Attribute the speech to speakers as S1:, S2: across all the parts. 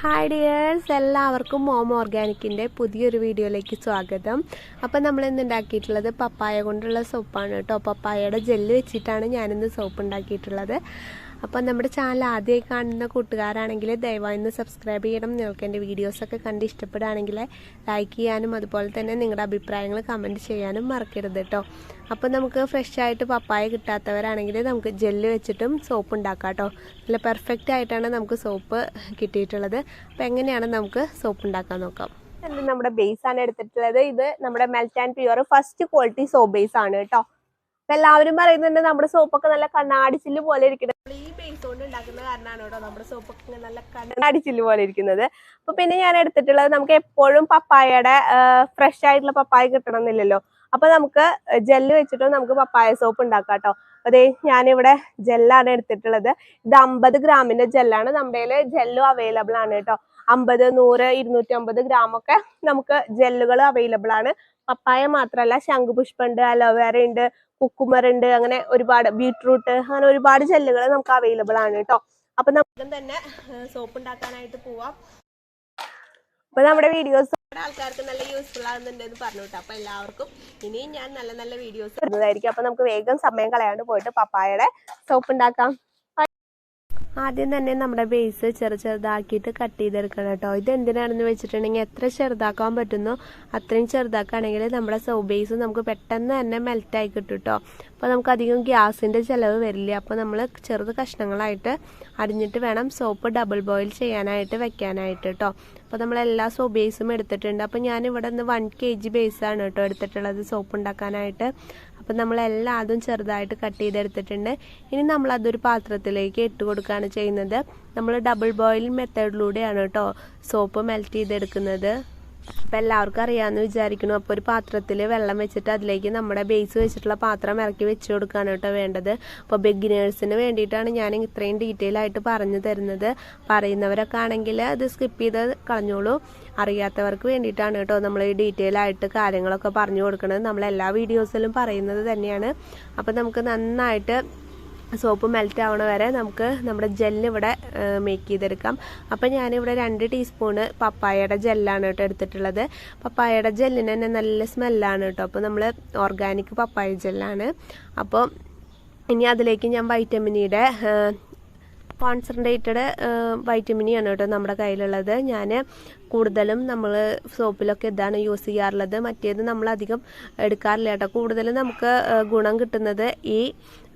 S1: Hi dears എല്ലാവർക്കും mom ഓർഗാനിക്കിന്റെ പുതിയൊരു വീഡിയോയിലേക്ക് സ്വാഗതം. അപ്പോൾ നമ്മൾ ഇന്ന് ഉണ്ടാക്കിയിട്ടുള്ളത് പപ്പായ കൊണ്ടുള്ള സോപ്പാണ് കേട്ടോ. പപ്പായയുടെ ജെല്ല് വെച്ചിട്ടാണ് ഞാനിന്ന് സോപ്പ് ഉണ്ടാക്കിയിട്ടുള്ളത്. അപ്പം നമ്മുടെ ചാനൽ ആദ്യമായി കാണുന്ന കൂട്ടുകാരാണെങ്കിൽ ദയവായി ഒന്ന് സബ്സ്ക്രൈബ് ചെയ്യണം. നിങ്ങൾക്ക് എന്റെ വീഡിയോസൊക്കെ കണ്ട് ഇഷ്ടപ്പെടുകയാണെങ്കിൽ ലൈക്ക് ചെയ്യാനും അതുപോലെ തന്നെ നിങ്ങളുടെ അഭിപ്രായങ്ങൾ കമന്റ് ചെയ്യാനും മറക്കരുത് കേട്ടോ അപ്പോൾ നമുക്ക് ഫ്രഷ് ആയിട്ട് പപ്പായ കിട്ടാത്തവരാണെങ്കിൽ നമുക്ക് ജെല്ല് വെച്ചിട്ടും സോപ്പ് ഉണ്ടാക്കാം കേട്ടോ നല്ല പെർഫെക്റ്റ് ആയിട്ടാണ് നമുക്ക് സോപ്പ് കിട്ടിയിട്ടുള്ളത്. അപ്പം എങ്ങനെയാണ് നമുക്ക് സോപ്പ് ഉണ്ടാക്കാൻ നോക്കാം? നമ്മുടെ ബേസ് ആണ് എടുത്തിട്ടുള്ളത്. ഇത് നമ്മുടെ melt and pure first quality soap base ആണ് കേട്ടോ എല്ലാവരും പറയുന്നുണ്ട് നമ്മുടെ സോപ്പൊക്കെ നല്ല കണ്ണാടിച്ചിൽ പോലെ ഇരിക്കുന്നത് ബേസ് ഉണ്ടാക്കുന്ന കാരണമാണ് കേട്ടോ നമ്മുടെ സോപ്പൊക്കെ ഇങ്ങനെ നല്ല കണ്ണാടി ചില്ല് പോലെ ഇരിക്കുന്നത്. അപ്പൊ പിന്നെ ഞാൻ എടുത്തിട്ടുള്ളത് നമുക്ക് എപ്പോഴും പപ്പായയുടെ ഫ്രഷ് ആയിട്ടുള്ള പപ്പായ കിട്ടണമെന്നില്ലല്ലോ. അപ്പൊ നമുക്ക് ജെല്ല് വെച്ചിട്ട് നമുക്ക് പപ്പായ സോപ്പ് ഉണ്ടാക്കാം കേട്ടോ. അതെ ഞാനിവിടെ ജെല്ലാണ് എടുത്തിട്ടുള്ളത്. ഇത് അമ്പത് ഗ്രാമിന്റെ ജെല്ലാണ്. നമ്മുടെ ജെല്ലും അവൈലബിൾ ആണ് കേട്ടോ. അമ്പത് നൂറ് ഇരുന്നൂറ്റി അമ്പത് ഗ്രാം ഒക്കെ നമുക്ക് ജെല്ലുകൾ അവൈലബിൾ ആണ്. പപ്പായ മാത്രമല്ല ശംഖുപുഷ്പുണ്ട് അലോവേറ ഉണ്ട് കുക്കുമർ ഉണ്ട് അങ്ങനെ ഒരുപാട് ബീട്രൂട്ട് അങ്ങനെ ഒരുപാട് ജെല്ലുകൾ നമുക്ക് അവൈലബിൾ ആണ് കേട്ടോ അപ്പൊ നമുക്ക് തന്നെ സോപ്പ് ഉണ്ടാക്കാനായിട്ട് പോവാം. അപ്പൊ നമ്മുടെ വീഡിയോസ് ആൾക്കാർക്ക് നല്ല യൂസ്ഫുൾ ആകുന്നുണ്ട് എന്ന് പറഞ്ഞു കേട്ടോ അപ്പൊ എല്ലാവർക്കും ഇനിയും ഞാൻ നല്ല നല്ല വീഡിയോസ് വരുന്നതായിരിക്കും അപ്പൊ നമുക്ക് വേഗം സമയം കളയാണ്ട് പോയിട്ട് പപ്പായയുടെ സോപ്പ് ഉണ്ടാക്കാം. ആദ്യം തന്നെ നമ്മുടെ ബേസ് ചെറു ചെറുതാക്കിയിട്ട് കട്ട് ചെയ്തെടുക്കണം കേട്ടോ. ഇത് എന്തിനാണെന്ന് വെച്ചിട്ടുണ്ടെങ്കിൽ എത്ര ചെറുതാക്കാൻ പറ്റുന്നോ അത്രയും ചെറുതാക്കുകയാണെങ്കിൽ നമ്മുടെ സോ ബേസ് നമുക്ക് പെട്ടെന്ന് തന്നെ മെൽറ്റായി കിട്ടും കേട്ടോ. അപ്പോൾ നമുക്ക് അധികം ഗ്യാസിന്റെ ചിലവ് വരില്ല. അപ്പോൾ നമ്മൾ ചെറുത് കഷ്ണങ്ങളായിട്ട് അരിഞ്ഞിട്ട് വേണം സോപ്പ് ഡബിൾ ബോയിൽ ചെയ്യാനായിട്ട് വെക്കാനായിട്ട് കേട്ടോ. അപ്പോൾ നമ്മൾ എല്ലാ സോപ്പ് ബേസും എടുത്തിട്ടുണ്ട്. അപ്പോൾ ഞാനിവിടെ നിന്ന് വൺ കെ ജി ബേസാണ് കേട്ടോ എടുത്തിട്ടുള്ളത് സോപ്പ് ഉണ്ടാക്കാനായിട്ട്. അപ്പം നമ്മളെല്ലാം അതും ചെറുതായിട്ട് കട്ട് ചെയ്തെടുത്തിട്ടുണ്ട്. ഇനി നമ്മൾ അതൊരു പാത്രത്തിലേക്ക് ഇട്ട് കൊടുക്കുകയാണ് ചെയ്യുന്നത്. നമ്മൾ ഡബിൾ ബോയിൽ മെത്തേഡിലൂടെയാണ് കേട്ടോ സോപ്പ് മെൽറ്റ് ചെയ്തെടുക്കുന്നത്. അപ്പം എല്ലാവർക്കും അറിയാമെന്ന് വിചാരിക്കുന്നു. അപ്പോൾ ഒരു പാത്രത്തിൽ വെള്ളം വെച്ചിട്ട് അതിലേക്ക് നമ്മുടെ ബേസ് വെച്ചിട്ടുള്ള പാത്രം ഇറക്കി വെച്ച് കൊടുക്കുകയാണ് കേട്ടോ വേണ്ടത്. അപ്പോൾ ബിഗിനേഴ്സിന് വേണ്ടിയിട്ടാണ് ഞാൻ ഇത്രയും ഡീറ്റെയിൽ ആയിട്ട് പറഞ്ഞു തരുന്നത്. പറയുന്നവരൊക്കെ ആണെങ്കിൽ അത് സ്കിപ്പ് ചെയ്ത് കളഞ്ഞോളൂ. അറിയാത്തവർക്ക് വേണ്ടിയിട്ടാണ് കേട്ടോ നമ്മൾ ഈ ഡീറ്റെയിൽ ആയിട്ട് കാര്യങ്ങളൊക്കെ പറഞ്ഞു കൊടുക്കുന്നത് നമ്മൾ എല്ലാ വീഡിയോസിലും പറയുന്നത് തന്നെയാണ്. അപ്പോൾ നമുക്ക് നന്നായിട്ട് സോപ്പ് മെൽറ്റ് ആവണ വരെ നമുക്ക് നമ്മുടെ ജെല്ല് ഇവിടെ മേക്ക് ചെയ്തെടുക്കാം. അപ്പം ഞാനിവിടെ രണ്ട് ടീസ്പൂണ് പപ്പായയുടെ ജെല്ലാണ് കേട്ടോ എടുത്തിട്ടുള്ളത്. പപ്പായയുടെ ജെല്ലിന് തന്നെ നല്ല സ്മെല്ലാണ് കേട്ടോ. അപ്പോൾ നമ്മൾ ഓർഗാനിക് പപ്പായ ജെല്ലാണ് അപ്പോൾ ഇനി അതിലേക്ക് ഞാൻ വൈറ്റമിനിയുടെ കോൺസെൻട്രേറ്റഡ് വൈറ്റമിനിയാണ് കേട്ടോ നമ്മുടെ കയ്യിലുള്ളത്. ഞാൻ കൂടുതലും നമ്മൾ സോപ്പിലൊക്കെ ഇതാണ് യൂസ് ചെയ്യാറുള്ളത്. മറ്റേത് നമ്മൾ അധികം എടുക്കാറില്ല കേട്ടോ. കൂടുതലും നമുക്ക് ഗുണം കിട്ടുന്നത് ഈ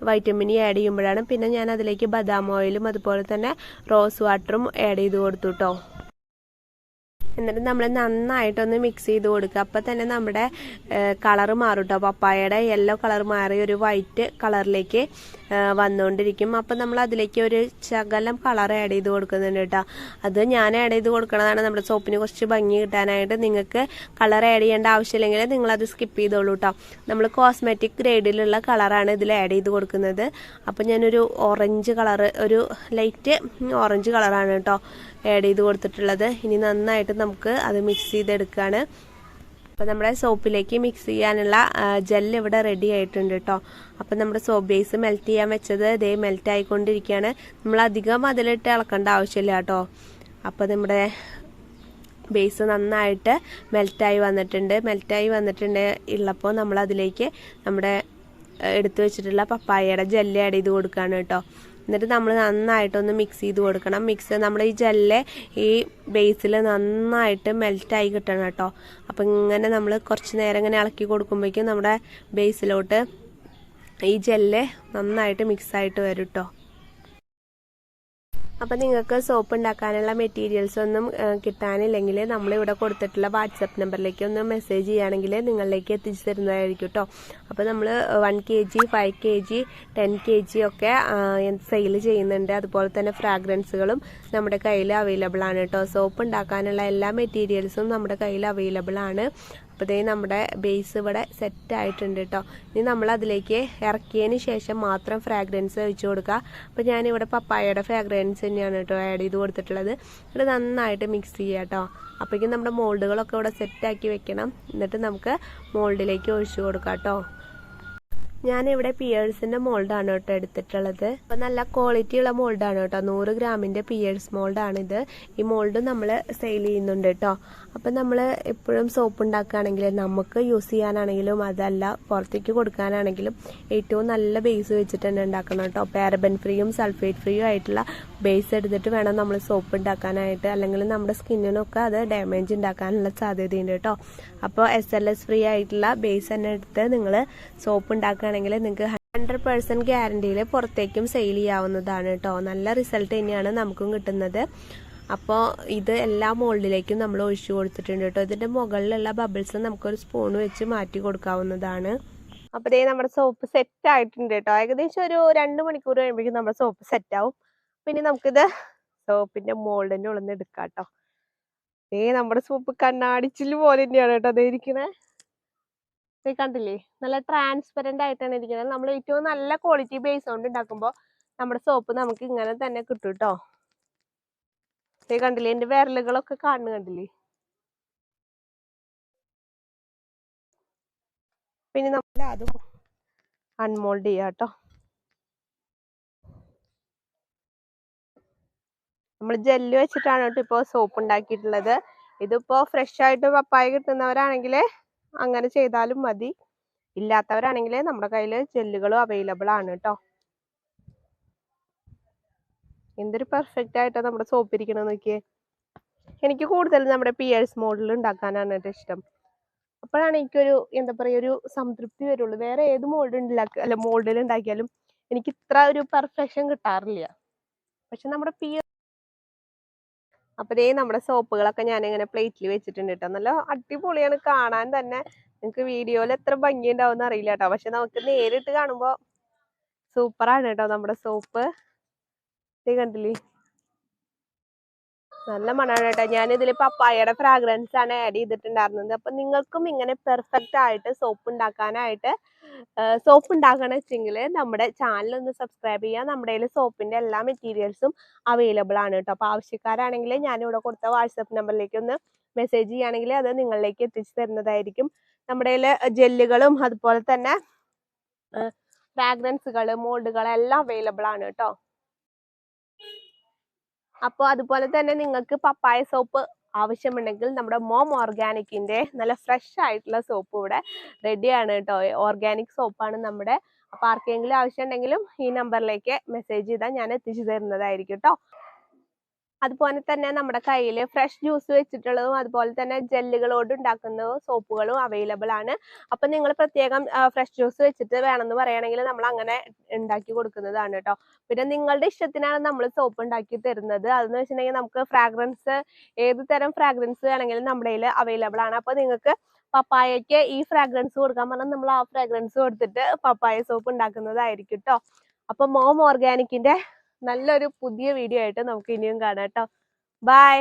S1: വൈറ്റമിനി ആഡ് ചെയ്യുമ്പോഴാണ്. പിന്നെ ഞാൻ അതിലേക്ക് ബദാം ഓയിലും അതുപോലെ തന്നെ റോസ് വാട്ടറും ആഡ് ചെയ്ത് കൊടുത്തു കേട്ടോ എന്നിട്ട് നമ്മൾ നന്നായിട്ടൊന്ന് മിക്സ് ചെയ്ത് കൊടുക്കുക. അപ്പോൾ തന്നെ നമ്മുടെ കളർ മാറും കേട്ടോ പപ്പായയുടെ യെല്ലോ കളർ മാറി ഒരു വൈറ്റ് കളറിലേക്ക് വന്നുകൊണ്ടിരിക്കും അപ്പം നമ്മൾ അതിലേക്ക് ഒരു ശകലം കളർ ആഡ് ചെയ്ത് കൊടുക്കുന്നുണ്ട് കേട്ടോ. അത് ഞാൻ ആഡ് ചെയ്ത് കൊടുക്കുന്നതാണ് നമ്മുടെ സോപ്പിന് കുറച്ച് ഭംഗി കിട്ടാനായിട്ട്. നിങ്ങൾക്ക് കളർ ആഡ് ചെയ്യേണ്ട ആവശ്യമില്ലെങ്കിൽ നിങ്ങളത് സ്കിപ്പ് ചെയ്തോളൂ കേട്ടോ നമ്മൾ കോസ്മെറ്റിക് ഗ്രേഡിലുള്ള കളറാണ് ഇതിൽ ആഡ് ചെയ്ത് കൊടുക്കുന്നത്. അപ്പം ഞാനൊരു ഓറഞ്ച് കളറ് ഒരു ലൈറ്റ് ഓറഞ്ച് കളറാണ് കേട്ടോ ആഡ് ചെയ്ത് കൊടുത്തിട്ടുള്ളത്. ഇനി നന്നായിട്ട് നമുക്ക് അത് മിക്സ് ചെയ്തെടുക്കുകയാണ് അപ്പോൾ നമ്മുടെ സോപ്പിലേക്ക് മിക്സ് ചെയ്യാനുള്ള ജെല്ല് ഇവിടെ റെഡി ആയിട്ടുണ്ട് കേട്ടോ അപ്പോൾ നമ്മുടെ സോപ്പ് ബേസ് മെൽറ്റ് ചെയ്യാൻ വെച്ചത് ഇതേ മെൽറ്റ് ആയിക്കൊണ്ടിരിക്കുകയാണ്. നമ്മൾ അധികം അതിലിട്ട് ഇളക്കേണ്ട ആവശ്യമില്ല കേട്ടോ അപ്പോൾ നമ്മുടെ ബേസ് നന്നായിട്ട് മെൽറ്റായി വന്നിട്ടുണ്ട്. മെൽറ്റായി വന്നിട്ടുണ്ട് ഉള്ളപ്പോൾ നമ്മൾ അതിലേക്ക് നമ്മുടെ എടുത്തു വെച്ചിട്ടുള്ള പപ്പായയുടെ ജെല്ല് ആഡ് ചെയ്ത് കൊടുക്കുകയാണ് കേട്ടോ എന്നിട്ട് നമ്മൾ നന്നായിട്ടൊന്ന് മിക്സ് ചെയ്ത് കൊടുക്കണം. മിക്സ് നമ്മുടെ ഈ ജെല്ല് ഈ ബേസിൽ നന്നായിട്ട് മെൽറ്റായി കിട്ടണം കേട്ടോ. അപ്പം ഇങ്ങനെ നമ്മൾ കുറച്ച് നേരം ഇങ്ങനെ ഇളക്കി കൊടുക്കുമ്പോഴേക്കും നമ്മുടെ ബേസിലോട്ട് ഈ ജെല്ല് നന്നായിട്ട് മിക്സായിട്ട് വരും കേട്ടോ അപ്പം നിങ്ങൾക്ക് സോപ്പ് ഉണ്ടാക്കാനുള്ള മെറ്റീരിയൽസ് ഒന്നും കിട്ടാനില്ലെങ്കിൽ നമ്മളിവിടെ കൊടുത്തിട്ടുള്ള വാട്സപ്പ് നമ്പറിലേക്ക് ഒന്ന് മെസ്സേജ് ചെയ്യുകയാണെങ്കിൽ നിങ്ങളിലേക്ക് എത്തിച്ചു തരുന്നതായിരിക്കും കേട്ടോ അപ്പോൾ നമ്മൾ one K G five K G ten K G ഒക്കെ സെയിൽ ചെയ്യുന്നുണ്ട്. അതുപോലെ തന്നെ ഫ്രാഗ്രൻസുകളും നമ്മുടെ കയ്യിൽ അവൈലബിൾ ആണ് കേട്ടോ സോപ്പ് ഉണ്ടാക്കാനുള്ള എല്ലാ മെറ്റീരിയൽസും നമ്മുടെ കയ്യിൽ അവൈലബിൾ ആണ്. അപ്പോൾ ഇതേ നമ്മുടെ ബേസ് ഇവിടെ സെറ്റ് ആയിട്ടുണ്ട് കേട്ടോ ഇനി നമ്മൾ അതിലേക്ക് ഇറക്കിയതിന് ശേഷം മാത്രം ഫ്രാഗ്രൻസ് ഒഴിച്ചു കൊടുക്കുക. അപ്പോൾ ഞാനിവിടെ പപ്പായയുടെ ഫ്രാഗ്രൻസ് തന്നെയാണ് കേട്ടോ ആഡ് ചെയ്ത് കൊടുത്തിട്ടുള്ളത്. ഇവിടെ നന്നായിട്ട് മിക്സ് ചെയ്യുക കേട്ടോ അപ്പോഴേക്കും നമ്മുടെ മോൾഡുകളൊക്കെ ഇവിടെ സെറ്റാക്കി വെക്കണം. എന്നിട്ട് നമുക്ക് മോൾഡിലേക്ക് ഒഴിച്ചു കൊടുക്കാം കേട്ടോ ഞാനിവിടെ പിയേഴ്സിന്റെ മോൾഡാണ് കേട്ടോ എടുത്തിട്ടുള്ളത്. അപ്പോൾ നല്ല ക്വാളിറ്റി ഉള്ള മോൾഡാണ് കേട്ടോ. നൂറ് ഗ്രാമിന്റെ പിയേഴ്സ് മോൾഡാണിത്. ഈ മോൾഡ് നമ്മൾ സെയിൽ ചെയ്യുന്നുണ്ട് കേട്ടോ. അപ്പം നമ്മൾ എപ്പോഴും സോപ്പ് ഉണ്ടാക്കുകയാണെങ്കിൽ നമുക്ക് യൂസ് ചെയ്യാനാണെങ്കിലും അതല്ല പുറത്തേക്ക് കൊടുക്കാനാണെങ്കിലും ഏറ്റവും നല്ല ബേസ് വെച്ചിട്ട് തന്നെ ഉണ്ടാക്കണം കേട്ടോ. പാരബൻ ഫ്രീയും സൾഫേറ്റ് ഫ്രീയും ആയിട്ടുള്ള ബേസ് എടുത്തിട്ട് വേണം നമ്മൾ സോപ്പ് ഉണ്ടാക്കാനായിട്ട്. അല്ലെങ്കിൽ നമ്മുടെ സ്കിന്നിനൊക്കെ അത് ഡാമേജ് ഉണ്ടാക്കാനുള്ള സാധ്യതയുണ്ട് കേട്ടോ. അപ്പോൾ എസ് എൽ എസ് ഫ്രീ ആയിട്ടുള്ള ബേസ് തന്നെ എടുത്ത് നിങ്ങൾ സോപ്പ് ഉണ്ടാക്കുകയാണെങ്കിൽ നിങ്ങൾക്ക് ഹൺഡ്രഡ് പേഴ്സന്റ് ഗ്യാരണ്ടിയിൽ പുറത്തേക്കും സെയിൽ ചെയ്യാവുന്നതാണ് കേട്ടോ. നല്ല റിസൾട്ട് തന്നെയാണ് നമുക്കും കിട്ടുന്നത്. അപ്പോൾ ഇത് എല്ലാ മോൾഡിലേക്കും നമ്മൾ ഒഴിച്ചു കൊടുത്തിട്ടുണ്ട് കേട്ടോ. ഇതിന്റെ മുകളിലുള്ള ബബിൾസ് നമുക്കൊരു സ്പൂൺ വെച്ച് മാറ്റി കൊടുക്കാവുന്നതാണ്. അപ്പോൾ ഇതേ നമ്മുടെ സോപ്പ് സെറ്റ് ആയിട്ടുണ്ട് കേട്ടോ. ഏകദേശം ഒരു രണ്ട് മണിക്കൂർ കഴിയുമ്പോഴേക്കും നമ്മുടെ സോപ്പ് സെറ്റ് ആവും. പിന്നെ നമുക്കിത് സോപ്പിന്റെ മോൾഡിന്റെ ഉള്ളിൽ നിന്ന് എടുക്കാം കേട്ടോ. ഏ നമ്മുടെ സോപ്പ് കണ്ണാടിച്ചിൽ പോലെ തന്നെയാണ് കേട്ടോ. അതേ ഇരിക്കണേ. ദേ കണ്ടില്ലേ? നല്ല ട്രാൻസ്പെറന്റ് ആയിട്ടാണ് ഇരിക്കുന്നത്. നമ്മൾ ഏറ്റവും നല്ല ക്വാളിറ്റി ബേസ് കൊണ്ട് ഉണ്ടാക്കുമ്പോൾ നമ്മുടെ സോപ്പ് നമുക്ക് ഇങ്ങനെ തന്നെ കിട്ടും കേട്ടോ ദേ കണ്ടില്ലേ? എന്റെ വിരലുകളൊക്കെ കാണുന്നു കണ്ടില്ലേ? പിന്നെ നമ്മൾ അതും അൺമോൾഡ് ചെയ്യാം കേട്ടോ നമ്മൾ ജെല്ല് വെച്ചിട്ടാണ് കേട്ടോ ഇപ്പോൾ സോപ്പ് ഉണ്ടാക്കിയിട്ടുള്ളത് ഇതിപ്പോ ഫ്രഷ് ആയിട്ട് പപ്പായ കിട്ടുന്നവരാണെങ്കിൽ അങ്ങനെ ചെയ്താലും മതി. ഇല്ലാത്തവരാണെങ്കിൽ നമ്മുടെ കയ്യിൽ ജെല്ലുകളും അവൈലബിൾ ആണ് കേട്ടോ എന്തൊരു പെർഫെക്റ്റ് ആയിട്ടാ നമ്മുടെ സോപ്പ് ഇരിക്കണത് നോക്കിയേ. എനിക്ക് കൂടുതൽ നമ്മുടെ പിയേഴ്സ് മോഡൽ ഉണ്ടാക്കാനാണ് കേട്ടോ ഇഷ്ടം. അപ്പോഴാണ് എനിക്കൊരു എന്താ പറയുക ഒരു സംതൃപ്തി വരുള്ളൂ. വേറെ ഏത് മോൾഡ് ഉണ്ടാക്കുക അല്ല മോൾഡിൽ ഉണ്ടാക്കിയാലും എനിക്ക് ഇത്ര ഒരു പെർഫെക്ഷൻ കിട്ടാറില്ല. പക്ഷെ നമ്മുടെ പി അപ്പൊ ദേ നമ്മുടെ സോപ്പുകളൊക്കെ ഞാൻ ഇങ്ങനെ പ്ലേറ്റിൽ വെച്ചിട്ടുണ്ട് കേട്ടോ നല്ല അടിപൊളിയാണ്. കാണാൻ തന്നെ നിങ്ങൾക്ക് വീഡിയോയിൽ എത്ര ഭംഗി ഉണ്ടാവും അറിയില്ല കേട്ടോ പക്ഷെ നമുക്ക് നേരിട്ട് കാണുമ്പോ സൂപ്പറാണ് കേട്ടോ നമ്മുടെ സോപ്പ്. ഇത് കണ്ടില്ലേ? നല്ല മണമാണ് കേട്ടോ ഞാൻ ഇതിൽ പപ്പായയുടെ ഫ്രാഗ്രൻസ് ആണ് ആഡ് ചെയ്തിട്ടുണ്ടായിരുന്നത്. അപ്പൊ നിങ്ങൾക്കും ഇങ്ങനെ പെർഫെക്റ്റ് ആയിട്ട് സോപ്പ് ഉണ്ടാക്കാനായിട്ട് സോപ്പ് ഉണ്ടാക്കണം വെച്ചെങ്കിൽ നമ്മുടെ ചാനൽ ഒന്ന് സബ്സ്ക്രൈബ് ചെയ്യുക. നമ്മുടെ കയ്യിൽ സോപ്പിന്റെ എല്ലാ മെറ്റീരിയൽസും അവൈലബിൾ ആണ് കേട്ടോ. അപ്പോൾ ആവശ്യക്കാരാണെങ്കിൽ ഞാനിവിടെ കൊടുത്ത വാട്സപ്പ് നമ്പറിലേക്ക് ഒന്ന് മെസ്സേജ് ചെയ്യുകയാണെങ്കിൽ അത് നിങ്ങളിലേക്ക് എത്തിച്ചു തരുന്നതായിരിക്കും. നമ്മുടെ കയ്യിൽ ജെല്ലുകളും അതുപോലെ തന്നെ ഫ്രാഗ്രൻസുകൾ മോൾഡുകൾ എല്ലാം അവൈലബിൾ ആണ് കേട്ടോ. അപ്പോൾ അതുപോലെ തന്നെ നിങ്ങൾക്ക് പപ്പായ സോപ്പ് ആവശ്യമുണ്ടെങ്കിൽ നമ്മുടെ മോം ഓർഗാനിക്കിന്റെ നല്ല ഫ്രഷ് ആയിട്ടുള്ള സോപ്പ് ഇവിടെ റെഡിയാണ് കേട്ടോ. ഓർഗാനിക് സോപ്പാണ് നമ്മുടെ. അപ്പൊ ആർക്കെങ്കിലും ആവശ്യമുണ്ടെങ്കിലും ഈ നമ്പറിലേക്ക് മെസ്സേജ് ചെയ്താൽ ഞാൻ എത്തിച്ചു തരുന്നതായിരിക്കും കേട്ടോ. അതുപോലെ തന്നെ നമ്മുടെ കയ്യിൽ ഫ്രഷ് ജ്യൂസ് വെച്ചിട്ടുള്ളതും അതുപോലെ തന്നെ ജെല്ലുകളോട് ഉണ്ടാക്കുന്ന സോപ്പുകളും അവൈലബിൾ ആണ്. അപ്പം നിങ്ങൾ പ്രത്യേകം ഫ്രഷ് ജ്യൂസ് വെച്ചിട്ട് വേണമെന്ന് പറയുകയാണെങ്കിൽ നമ്മൾ അങ്ങനെ ഉണ്ടാക്കി കൊടുക്കുന്നതാണ് കേട്ടോ പിന്നെ നിങ്ങളുടെ ഇഷ്ടത്തിനാണ് നമ്മൾ സോപ്പ് ഉണ്ടാക്കി തരുന്നത്. അതെന്ന് വെച്ചിട്ടുണ്ടെങ്കിൽ നമുക്ക് ഫ്രാഗ്രൻസ് ഏത് തരം ഫ്രാഗ്രൻസ് വേണമെങ്കിലും നമ്മുടെ കയ്യിൽ അവൈലബിൾ ആണ്. അപ്പോൾ നിങ്ങൾക്ക് പപ്പായയ്ക്ക് ഈ ഫ്രാഗ്രൻസ് കൊടുക്കാൻ പറഞ്ഞാൽ നമ്മൾ ആ ഫ്രാഗ്രൻസ് കൊടുത്തിട്ട് പപ്പായ സോപ്പ് ഉണ്ടാക്കുന്നതായിരിക്കും കേട്ടോ അപ്പം മോം ഓർഗാനിക്കിന്റെ നല്ലൊരു പുതിയ വീഡിയോ ആയിട്ട് നമുക്ക് ഇനിയും കാണാം കേട്ടോ. ബൈ